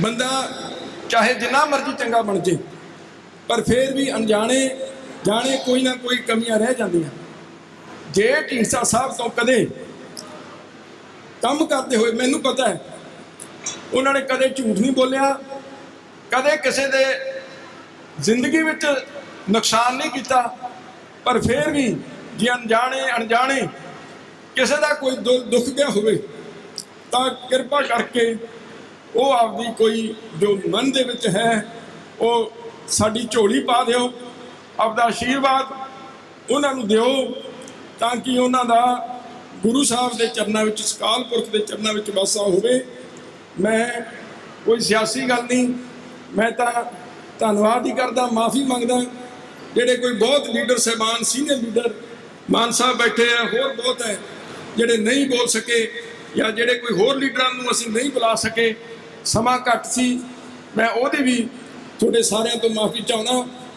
ਬੰਦਾ ਚਾਹੇ ਜਿੰਨਾ ਮਰਜ਼ੀ ਚੰਗਾ ਬਣ ਜੇ, ਪਰ ਫਿਰ ਵੀ ਅਣਜਾਣੇ ਜਾਣੇ ਕੋਈ ਨਾ ਕੋਈ ਕਮੀਆਂ ਰਹਿ ਜਾਂਦੀਆਂ। ਜੇ ਢੀਂਸਾ ਸਾਹਿਬ ਤੋਂ ਕਦੇ ਕੰਮ ਕਰਦੇ ਹੋਏ, ਮੈਨੂੰ ਪਤਾ ਹੈ, ਉਹਨਾਂ ਨੇ ਕਦੇ ਝੂਠ ਨਹੀਂ ਬੋਲਿਆ, ਕਦੇ ਕਿਸੇ ਦੇ ਜ਼ਿੰਦਗੀ ਵਿੱਚ ਨੁਕਸਾਨ ਨਹੀਂ ਕੀਤਾ, ਪਰ ਫਿਰ ਵੀ ਜੇ ਅਣਜਾਣੇ ਅਣਜਾਣੇ ਕਿਸੇ ਦਾ ਕੋਈ ਦੁ- ਦੁੱਖ ਗਿਆ ਹੋਵੇ, ਤਾਂ ਕਿਰਪਾ ਕਰਕੇ ਉਹ ਆਪਦੀ ਕੋਈ ਜੋ ਮਨ ਦੇ ਵਿੱਚ ਹੈ, ਉਹ ਸਾਡੀ ਝੋਲੀ ਪਾ ਦਿਓ, ਆਪਦਾ ਆਸ਼ੀਰਵਾਦ ਉਹਨਾਂ ਨੂੰ ਦਿਓ, ਤਾਂ ਕਿ ਉਹਨਾਂ ਦਾ ਗੁਰੂ ਸਾਹਿਬ ਦੇ ਚਰਨਾਂ ਵਿੱਚ, ਸਕਾਲ ਪੁਰਖ ਦੇ ਚਰਨਾਂ ਵਿੱਚ ਵਾਸਾ ਹੋਵੇ। ਮੈਂ ਕੋਈ ਸਿਆਸੀ ਗੱਲ ਨਹੀਂ, ਮੈਂ ਤਾਂ ਧੰਨਵਾਦ ਹੀ ਕਰਦਾ, ਮਾਫੀ ਮੰਗਦਾ, ਜਿਹੜੇ ਕੋਈ ਬਹੁਤ ਲੀਡਰ, ਸਹਿਬਾਨ, ਸੀਨੀਅਰ ਲੀਡਰ, ਮਾਨ ਸਾਹਿਬ ਬੈਠੇ ਆ, ਹੋਰ ਬਹੁਤ ਹੈ, ਜਿਹੜੇ ਨਹੀਂ ਬੋਲ ਸਕੇ ਜਾਂ ਜਿਹੜੇ ਕੋਈ ਹੋਰ ਲੀਡਰਾਂ ਨੂੰ ਅਸੀਂ ਨਹੀਂ ਬੁਲਾ ਸਕੇ ਸਮਾਂ ਘੱਟ ਸੀ। ਮੈਂ ਉਹਦੀ ਵੀ ਤੁਹਾਡੇ ਸਾਰਿਆਂ ਤੋਂ ਮਾਫੀ ਚਾਹੁੰਦਾ।